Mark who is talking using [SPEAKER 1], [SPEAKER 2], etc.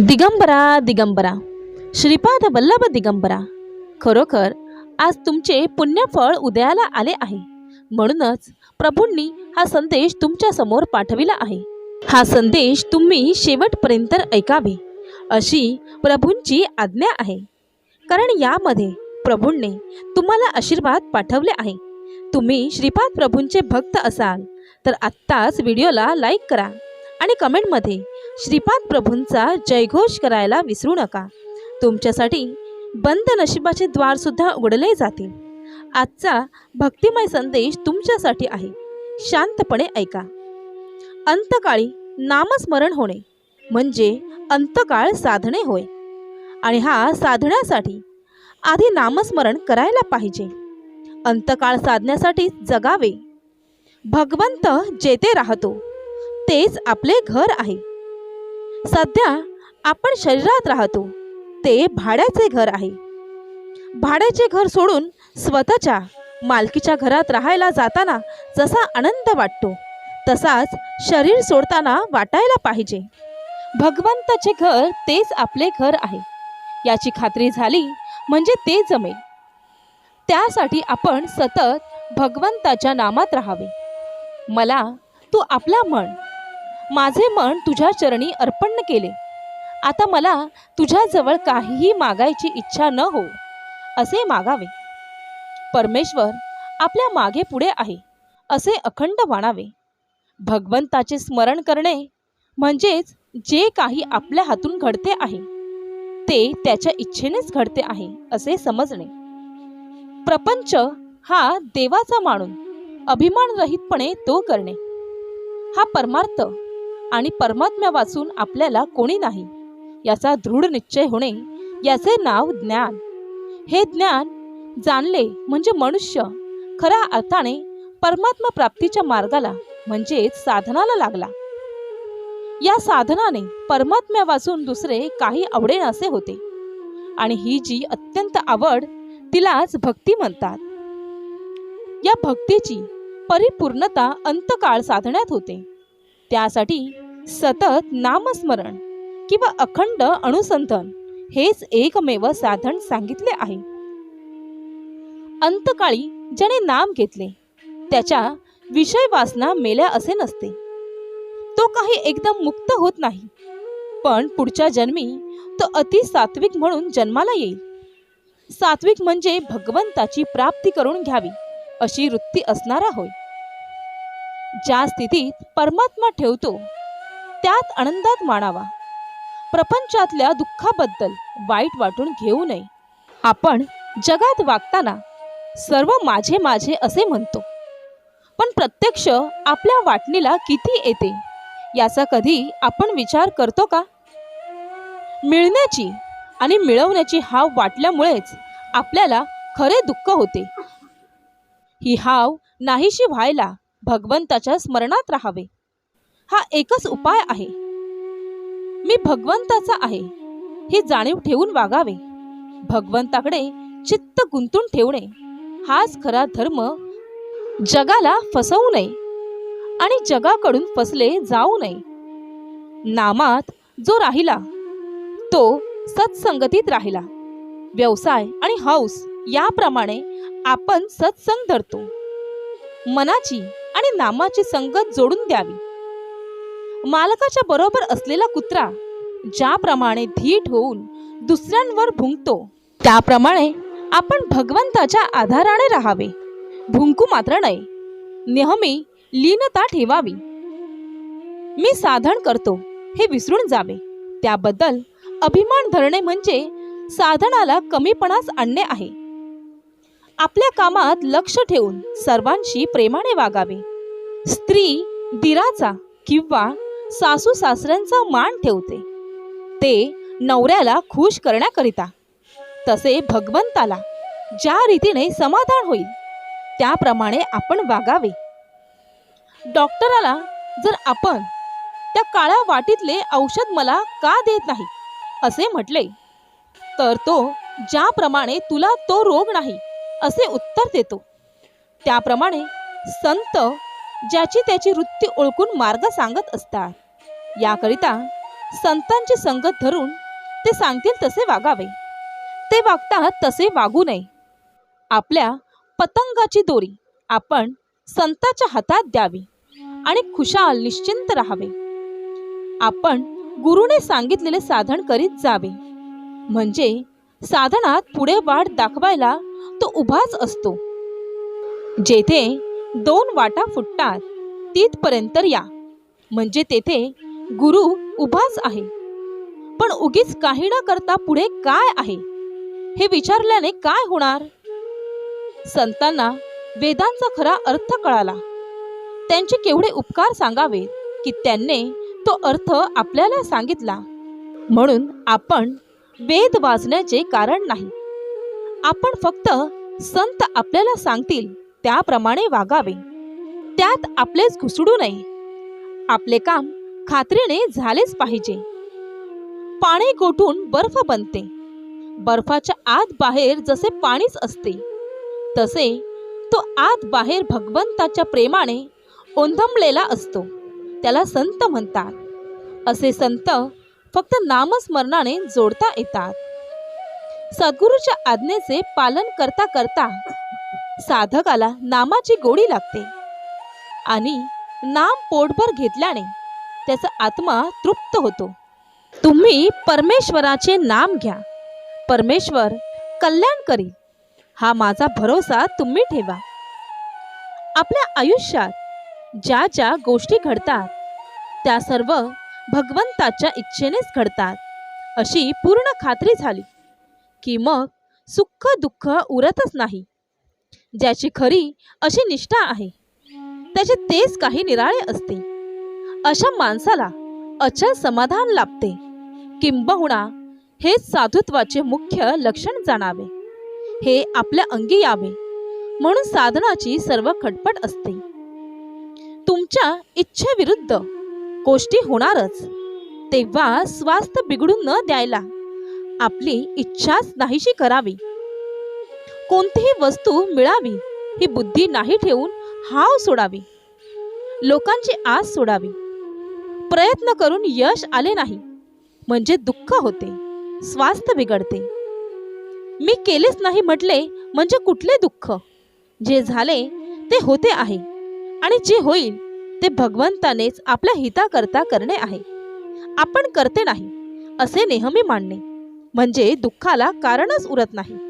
[SPEAKER 1] दिगंबरा दिगंबरा. श्रीपाद वल्लभ दिगंबरा. खरोखर आज तुमचे पुण्यफळ उदयाला आले आहे. म्हणूनच प्रभूंनी हा संदेश तुमच्यासमोर पाठविला आहे. हा संदेश तुम्ही शेवटपर्यंत ऐकावे अशी प्रभूंची आज्ञा आहे. कारण यामध्ये प्रभूंनी तुम्हाला आशीर्वाद पाठवले आहे. तुम्ही श्रीपाद प्रभूंचे भक्त असाल तर आत्ताच व्हिडिओला लाईक करा आणि कमेंटमध्ये श्रीपाद प्रभूंचा जयघोष करायला विसरू नका. तुमच्यासाठी बंद नशिबाचे द्वारसुद्धा उघडले जातील. आजचा भक्तिमय संदेश तुमच्यासाठी आहे. शांतपणे ऐका. अंतकाळी नामस्मरण होणे म्हणजे अंतकाळ साधणे होय. आणि हा साधण्यासाठी आधी नामस्मरण करायला पाहिजे. अंतकाळ साधण्यासाठी जगावे. भगवंत जेथे राहतो तेच आपले घर आहे. सध्या आपण शरीरात राहतो. ते भाड्याचे घर आहे. भाड्याचे घर सोडून स्वतःच्या मालकीच्या घरात राहायला जाताना जसा आनंद वाटतो तसाच शरीर सोडताना वाटायला पाहिजे. भगवंताचे घर तेच आपले घर आहे. याची खात्री झाली म्हणजे ते जमेल. त्यासाठी आपण सतत भगवंताच्या नामात राहावे. मला तू आपला मन माझे मन तुझ्या चरणी अर्पण केले. आता मला तुझ्याजवळ काहीही मागायची इच्छा न हो असे मागावे. परमेश्वर आपल्या मागे पुढे आहे असे अखंड मानावे. भगवंताचे स्मरण करणे म्हणजेच जे काही आपल्या हातून घडते आहे ते त्याच्या इच्छेनेच घडते आहे असे समजणे. प्रपंच हा देवाचा मानून अभिमानरहितपणे तो करणे. हा परमार्थ आणि परमात्म्या वाचून आपल्याला कोणी नाही. याचा दृढ निश्चय होणे याचे नाव ज्ञान. हे ज्ञान जाणले म्हणजे मनुष्य खऱ्या अर्थाने परमात्मा प्राप्तीच्या मार्गाला म्हणजेच साधनाला लागला. या साधनाने परमात्म्या वाचून दुसरे काही आवडेन असे होते. आणि ही जी अत्यंत आवड तिलाच भक्ती म्हणतात. या भक्तीची परिपूर्णता अंतकाळ साधण्यात होते. त्यासाठी सतत नामस्मरण किंवा अखंड अनुसंधान हेच एकमेव साधन सांगितले आहे. अंतकाळी ज्याने नाम घेतले त्याच्या विषय वासना मेल्या असे नसते. तो काही एकदम मुक्त होत नाही. पण पुढच्या जन्मी तो अति सात्विक म्हणून जन्माला येईल. सात्विक म्हणजे भगवंताची प्राप्ती करून घ्यावी अशी वृत्ती असणारा होय. ज्या स्थितीत परमात्मा ठेवतो त्यात आनंदात मानावा. प्रपंचातल्या दुःखाबद्दल वाईट वाटून घेऊ नये. आपण जगात वागताना सर्व माझे माझे असे म्हणतो. पण प्रत्यक्ष आपल्या वाटणीला किती येते याचा कधी आपण विचार करतो का? मिळण्याची आणि मिळवण्याची हाव वाटल्यामुळेच आपल्याला खरे दुःख होते. ही हाव नाहीशी व्हायला भगवंताच्या स्मरणात राहावे. हा एकच उपाय आहे. मी भगवंताचा आहे ही जाणीव ठेवून वागावे. भगवंताकडे चित्त गुंतून ठेवणे हाच खरा धर्म जगाला फसवू नये आणि जगाकडून फसले जाऊ नये. नामात जो राहिला तो सत्संगतीत राहिला. व्यवसाय आणि हौस याप्रमाणे आपण सत्संग धरतो. मनाची आणि नामाची संगत जोडून द्यावी. मालकाच्या बरोबर असलेला कुत्रा ज्याप्रमाणे धीट होऊन दुसऱ्यांवर भुंकतो त्याप्रमाणे आपण भगवंताच्या आधाराने राहावे. भुंकू मात्र नाही नेहमी लीनता ठेवावी. मी साधन करतो हे विसरून जावे. त्याबद्दल अभिमान धरणे म्हणजे साधनाला कमीपणास आणणे आहे. आपल्या कामात लक्ष ठेवून सर्वांशी प्रेमाने वागावे. स्त्री दिराचा किंवा सासू सासऱ्यांचा मान ठेवते. ते नवऱ्याला खुश करण्याकरिता तसे भगवंताला ज्या रीतीने समाधान होईल त्याप्रमाणे आपण वागावे. डॉक्टराला जर आपण त्या काळ्या वाटीतले औषध मला का देत नाही असे म्हटले तर तो ज्याप्रमाणे तुला तो रोग नाही असे उत्तर देतो. त्याप्रमाणे संत ज्याची त्याची वृत्ती ओळखून मार्ग सांगत असतात. याकरिता संतांची संगत धरून ते सांगतील तसे वागावे. ते वागतात तसे वागू नये. आपल्या पतंगाची दोरी आपण संताच्या हातात द्यावी आणि खुशाल निश्चिंत राहावे. आपण गुरुने सांगितलेले साधन करीत जावे. म्हणजे साधनात पुढे वाट दाखवायला तो उभाच असतो. जेथे दोन वाटा फुटतात तिथपर्यंत या. म्हणजे तेथे गुरु उभाच आहे. पण उगीच काही न करता पुढे काय आहे? हे विचारल्याने काय होणार? संतांना वेदांचा खरा अर्थ कळाला. त्यांचे केवढे उपकार सांगावेत की त्यांनी तो अर्थ आपल्याला सांगितला. म्हणून आपण वेद वाचण्याचे कारण नाही. आपण फक्त संत आपल्याला सांगतील त्याप्रमाणे वागावे. त्यात आपलेच घुसडू नये. आपले काम खात्रीने झालेच पाहिजे. पाणी गोठून बर्फ बनते. बर्फाच्या आत बाहेर जसे पाणीच असते तसे तो आत बाहेर भगवंताच्या प्रेमाने ओंधंबलेला असतो. त्याला संत म्हणतात. असे संत फक्त नामस्मरणाने जोडता येतात. सद्गुरूच्या आज्ञेचे पालन करता करता साधकाला नामाची गोडी लागते. आणि नाम पोटभर घेतल्याने त्याचा आत्मा तृप्त होतो. तुम्ही परमेश्वराचे नाम घ्या. परमेश्वर कल्याण करील. हा माझा भरोसा तुम्ही ठेवा. आपल्या आयुष्यात ज्या ज्या गोष्टी घडतात त्या सर्व भगवंताच्या इच्छेनेच घडतात अशी पूर्ण खात्री झाली की मग सुख दुःख उरतच नाही. ज्याची खरी अशी निष्ठा आहे. त्याचे तेच काही निराळे असते. अशा माणसाला अचल समाधान लाभते. किंबहुना हे साधुत्वाचे मुख्य लक्षण जाणावे. हे आपल्या अंगी यावे म्हणून साधनाची सर्व खटपट असते. तुमच्या इच्छेविरुद्ध गोष्टी होणारच तेव्हा स्वास्थ्य बिघडून न द्यायला आपली इच्छाच नाहीशी करावी. कोणतीही वस्तू मिळावी ही बुद्धी नाही ठेवून हाव सोडावी. लोकांची आस सोडावी. प्रयत्न करून यश आले नाही म्हणजे दुःख होते स्वास्थ्य बिघडते. मी केलेच नाही म्हटले म्हणजे कुठले दुःख? जे झाले ते होते आहे आणि जे होईल ते भगवंतानेच आपल्या हिताकरता करणे आहे. आपण करते नाही असे नेहमी मानणे म्हणजे दुःखाला कारणच उरत नाही.